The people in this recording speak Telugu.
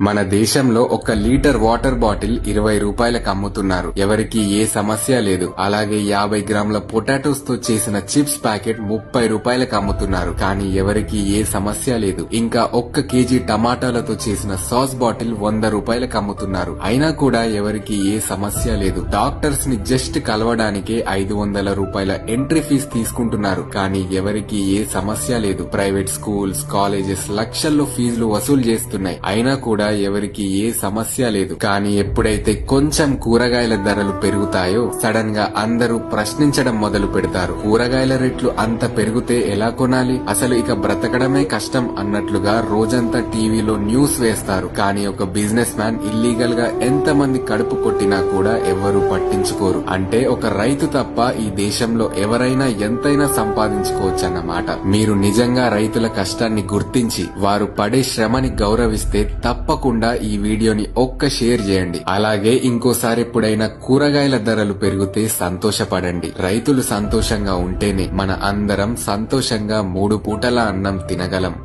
మన దేశంలో ఒక లీటర్ వాటర్ బాటిల్ ఇరవై రూపాయలకు అమ్ముతున్నారు. ఎవరికి ఏ సమస్య లేదు. అలాగే యాభై గ్రాముల పొటాటోస్తో చేసిన చిప్స్ ప్యాకెట్ ముప్పై రూపాయలకు అమ్ముతున్నారు. కానీ ఎవరికి ఏ సమస్య లేదు. ఇంకా ఒక్క కేజీ టమాటాలతో చేసిన సాస్ బాటిల్ వంద రూపాయలకు అమ్ముతున్నారు. అయినా కూడా ఎవరికి ఏ సమస్య లేదు. డాక్టర్స్ని జస్ట్ కలవడానికే ఐదు వందల రూపాయల ఎంట్రీ ఫీజు తీసుకుంటున్నారు. కానీ ఎవరికి ఏ సమస్య లేదు. ప్రైవేట్ స్కూల్స్ కాలేజెస్ లక్షల్లో ఫీజులు వసూలు చేస్తున్నాయి. అయినా కూడా ఎవరికి ఏ సమస్య లేదు. కానీ ఎప్పుడైతే కొంచెం కూరగాయల ధరలు పెరుగుతాయో సడన్గా అందరూ ప్రశ్నించడం మొదలు పెడతారు. కూరగాయల రేట్లు అంత పెరిగితే ఎలా కొనాలి? అసలు ఇక బ్రతకడమే కష్టం అన్నట్లుగా రోజంతా టీవీలో న్యూస్ వేస్తారు. కానీ ఒక బిజినెస్ మ్యాన్ ఇల్లీగల్గా ఎంత మంది కడుపు కొట్టినా కూడా ఎవరు పట్టించుకోరు. అంటే ఒక రైతు తప్ప ఈ దేశంలో ఎవరైనా ఎంతైనా సంపాదించుకోవచ్చు అన్నమాట మీరు నిజంగా రైతుల కష్టాన్ని గుర్తించి వారు పడే శ్రమని గౌరవిస్తే తప్ప తప్పకుండా ఈ వీడియోని ఒక్క షేర్ చేయండి. అలాగే ఇంకోసారి ఎప్పుడైనా కూరగాయల ధరలు పెరిగితే సంతోషపడండి. రైతులు సంతోషంగా ఉంటేనే మన అందరం సంతోషంగా మూడు పూటల అన్నం తినగలం.